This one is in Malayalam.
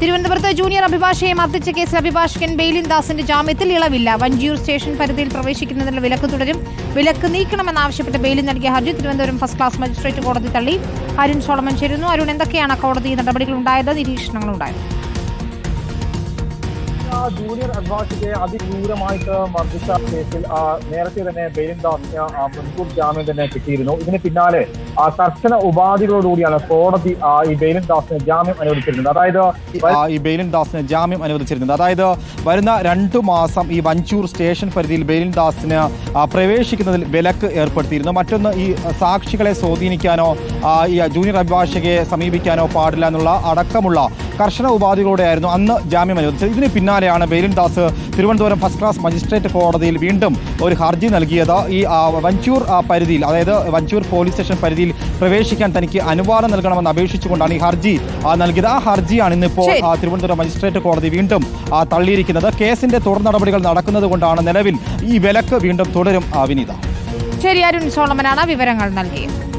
തിരുവനന്തപുരത്ത് ജൂനിയർ അഭിഭാഷകയെ മർദ്ദിച്ച കേസിൽ അഭിഭാഷകൻ ബെയിലിൻ ദാസിന്റെ ജാമ്യത്തിൽ ഇളവില്ല. വഞ്ചിയൂർ സ്റ്റേഷൻ പരിധിയിൽ പ്രവേശിക്കുന്നതിനുള്ള വിലക്ക് തുടരും. വിലക്ക് നീക്കണമെന്നാവശ്യപ്പെട്ട് ബെയിലിൻ നൽകിയ ഹർജി തിരുവനന്തപുരം ഫസ്റ്റ് ക്ലാസ് മജിസ്ട്രേറ്റ് കോടതി തള്ളി. അരുൺ സോളമൻ ചേരുന്നു. അരുൺ എന്തൊക്കെയാണ് കോടതി ഉണ്ടായത് ആ ജൂനിയർ അഭിഭാഷകയെ അതിക്രൂരമായിട്ട് മർദ്ദിച്ച കേസിൽ നേരത്തെ തന്നെ ആ, മുൻകൂർ ജാമ്യം തന്നെ കിട്ടിയിരുന്നു. ഇതിന് പിന്നാലെ കർശന ഉപാധികളോടുകൂടിയാണ് കോടതി ഈ ബെയിൻദാസിന് ജാമ്യം അനുവദിച്ചിരുന്നത്. അതായത് ഈ ബെയിൻദാസിന് ജാമ്യം അനുവദിച്ചിരുന്നത്. അതായത് വരുന്ന രണ്ടു മാസം ഈ വഞ്ചൂർ സ്റ്റേഷൻ പരിധിയിൽ ബെയിൻദാസിന് പ്രവേശിക്കുന്നതിൽ വിലക്ക് ഏർപ്പെടുത്തിയിരുന്നു. മറ്റൊന്ന് ഈ സാക്ഷികളെ സ്വാധീനിക്കാനോ ഈ ജൂനിയർ അഭിഭാഷകയെ സമീപിക്കാനോ പാടില്ല എന്നുള്ള അടക്കമുള്ള കർശന ഉപാധികളോടെയായിരുന്നു അന്ന് ജാമ്യം അനുവദിച്ചത്. ഇതിന് പിന്നാലെയാണ് Bailin Das Thiruvananthapuram first class magistrate കോടതിയിൽ വീണ്ടും ഒരു ഹർജി നൽകിയത്. ഈ വഞ്ചൂർ പരിധിയിൽ അതായത് വഞ്ചൂർ പോലീസ് സ്റ്റേഷൻ പരിധിയിൽ പ്രവേശിക്കാൻ തനിക്ക് അനുവാദം നൽകണമെന്ന് അപേക്ഷിച്ചുകൊണ്ടാണ് ഈ ഹർജി നൽകിയത്. ആ ഹർജിയാണ് ഇന്നിപ്പോൾ തിരുവനന്തപുരം മജിസ്ട്രേറ്റ് കോടതി വീണ്ടും തള്ളിയിരിക്കുന്നത്. കേസിന്റെ തുടർ നടപടികൾ നടക്കുന്നത് കൊണ്ടാണ് നിലവിൽ ഈ വിലക്ക് വീണ്ടും തുടരും വിനീത. ശരി അരുൺ സോളമനാണ് വിവരങ്ങൾ നൽകിയത്